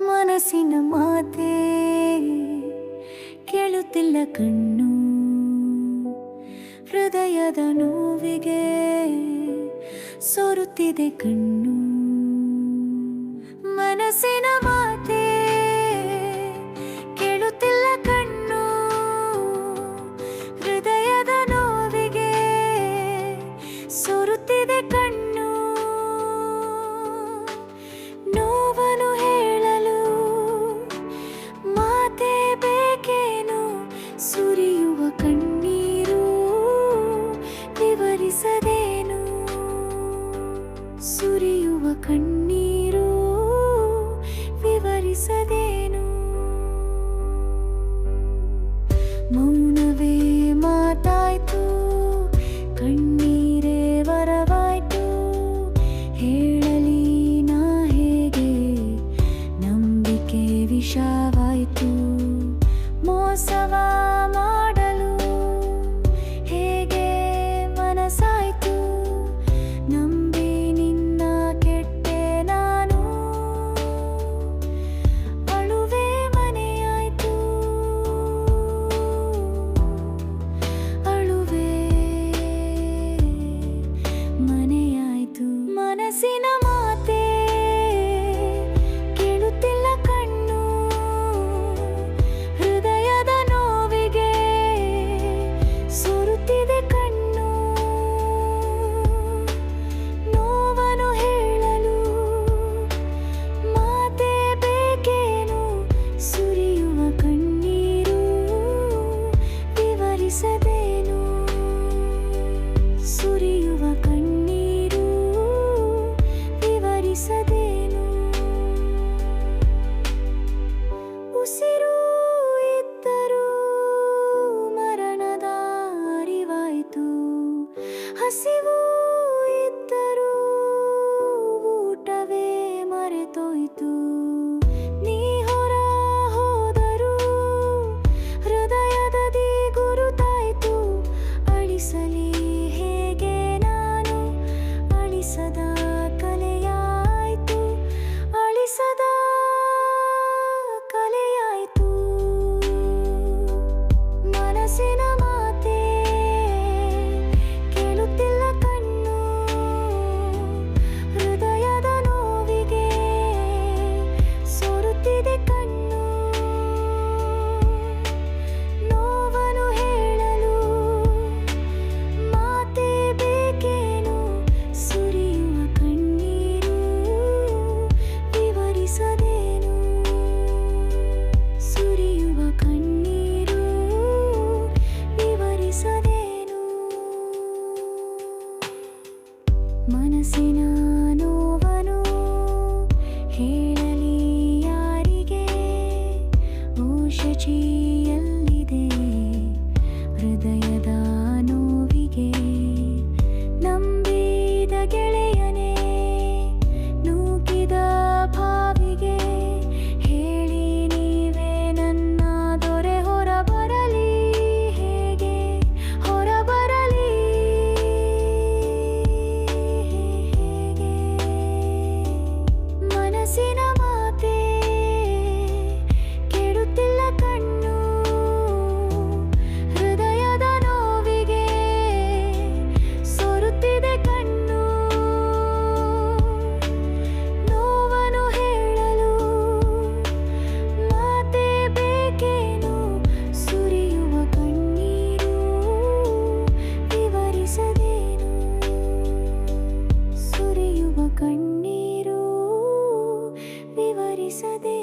ಮನಸ್ಸಿನ ಮಾತೇ ಕೇಳುತ್ತಿಲ್ಲ ಕಣ್ಣು. ಹೃದಯದ ನೋವಿಗೆ ಸೋರುತ್ತಿದೆ ಕಣ್ಣು. ಮನಸ್ಸಿನ ಕಣ್ಣೀರು ವಿವರಿಸದೇನು ಸುರಿಯುವ ಕಣ್ಣೀರು ವಿವರಿಸದೇನು? ಮೌನವೇ ಮಾತಾಯ್ತು ಕಣ್ಣೀರೇ ವರವಾಯ್ತು. ಹೇಳಲಿ ನಾ ಹೇಗೆ ನಂಬಿಕೆ ವಿಷಾವ pasivo. ಕಣ್ಣೀರು ವಿವರಿಸದೆ